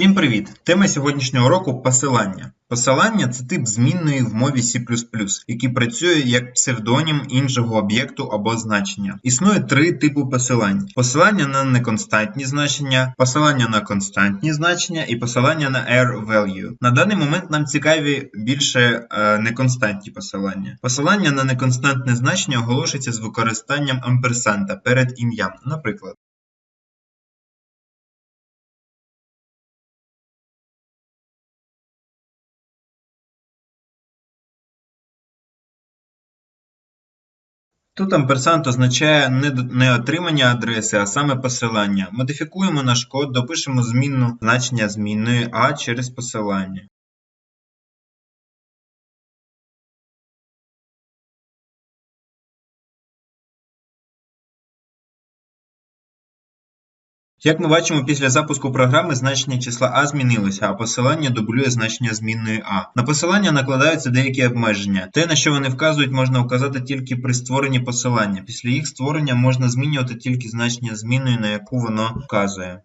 Всім привіт! Тема сьогоднішнього уроку посилання. Посилання це тип змінної в мові C++, який працює як псевдонім іншого об'єкту або значення. Існує три типи посилань: посилання на неконстантні значення, посилання на константні значення і посилання на R-value. На даний момент нам цікаві більше е, неконстантні посилання. Посилання на неконстантне значення оголошується з використанням амперсанта перед ім'ям. Наприклад. Тут амперсант означає не, отримання адреси, а саме посилання. Модифікуємо наш код, допишемо змінну значення змінної А через посилання. Як ми бачимо, після запуску програми значення числа А змінилося, а посилання дублює значення змінної А. На посилання накладаються деякі обмеження. Те, на що вони вказують, можна вказати тільки при створенні посилання. Після їх створення можна змінювати тільки значення змінної, на яку воно вказує.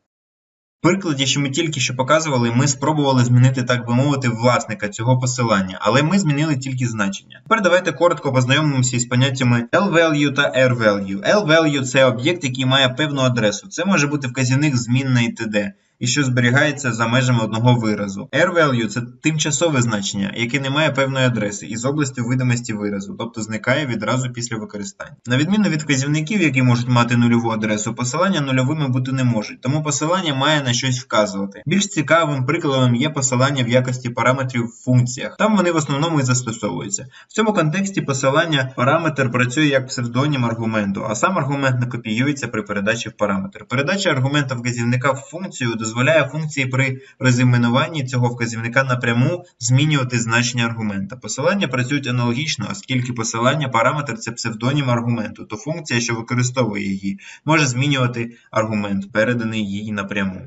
Прикладі, що ми тільки що показували, ми спробували змінити, так би мовити, власника цього посилання, але ми змінили тільки значення. Тепер давайте коротко познайомимося із поняттями L-value та R-value. L-value це об'єкт, який має певну адресу. Це може бути вказівник змінної TD і що зберігається за межами одного виразу. R-value – це тимчасове значення, яке не має певної адреси із області видимості виразу, тобто зникає відразу після використання. На відміну від вказівників, які можуть мати нульову адресу, посилання нульовими бути не можуть, тому посилання має на щось вказувати. Більш цікавим прикладом є посилання в якості параметрів в функціях. Там вони в основному і застосовуються. В цьому контексті посилання параметр працює як псевдонім аргументу, а сам аргумент не копіюється при передачі в параметр. Передача аргумента вказівника в функцію дозволяє функції при розіменуванні цього вказівника напряму змінювати значення аргумента. Посилання працюють аналогічно, оскільки посилання параметр це псевдонім аргументу, то функція, що використовує її, може змінювати аргумент, переданий їй напряму.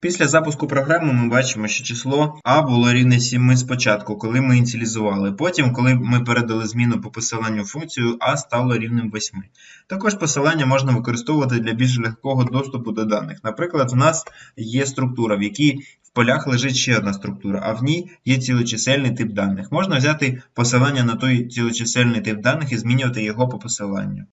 Після запуску програми ми бачимо, що число А було рівне 7 спочатку, коли ми ініціалізували. Потім, коли ми передали зміну по посиланню функцію, А стало рівнем 8. Також посилання можна використовувати для більш легкого доступу до даних. Наприклад, в нас є структура, в якій в полях лежить ще одна структура, а в ній є цілочисельний тип даних. Можна взяти посилання на той цілочисельний тип даних і змінювати його по посиланню.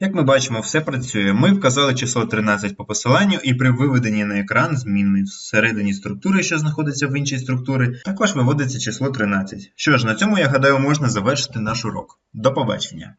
Як ми бачимо, все працює. Ми вказали число 13 по посиланню, і при виведенні на екран зміни всередині структури, що знаходиться в іншій структурі, також виводиться число 13. Що ж, на цьому, я гадаю, можна завершити наш урок. До побачення!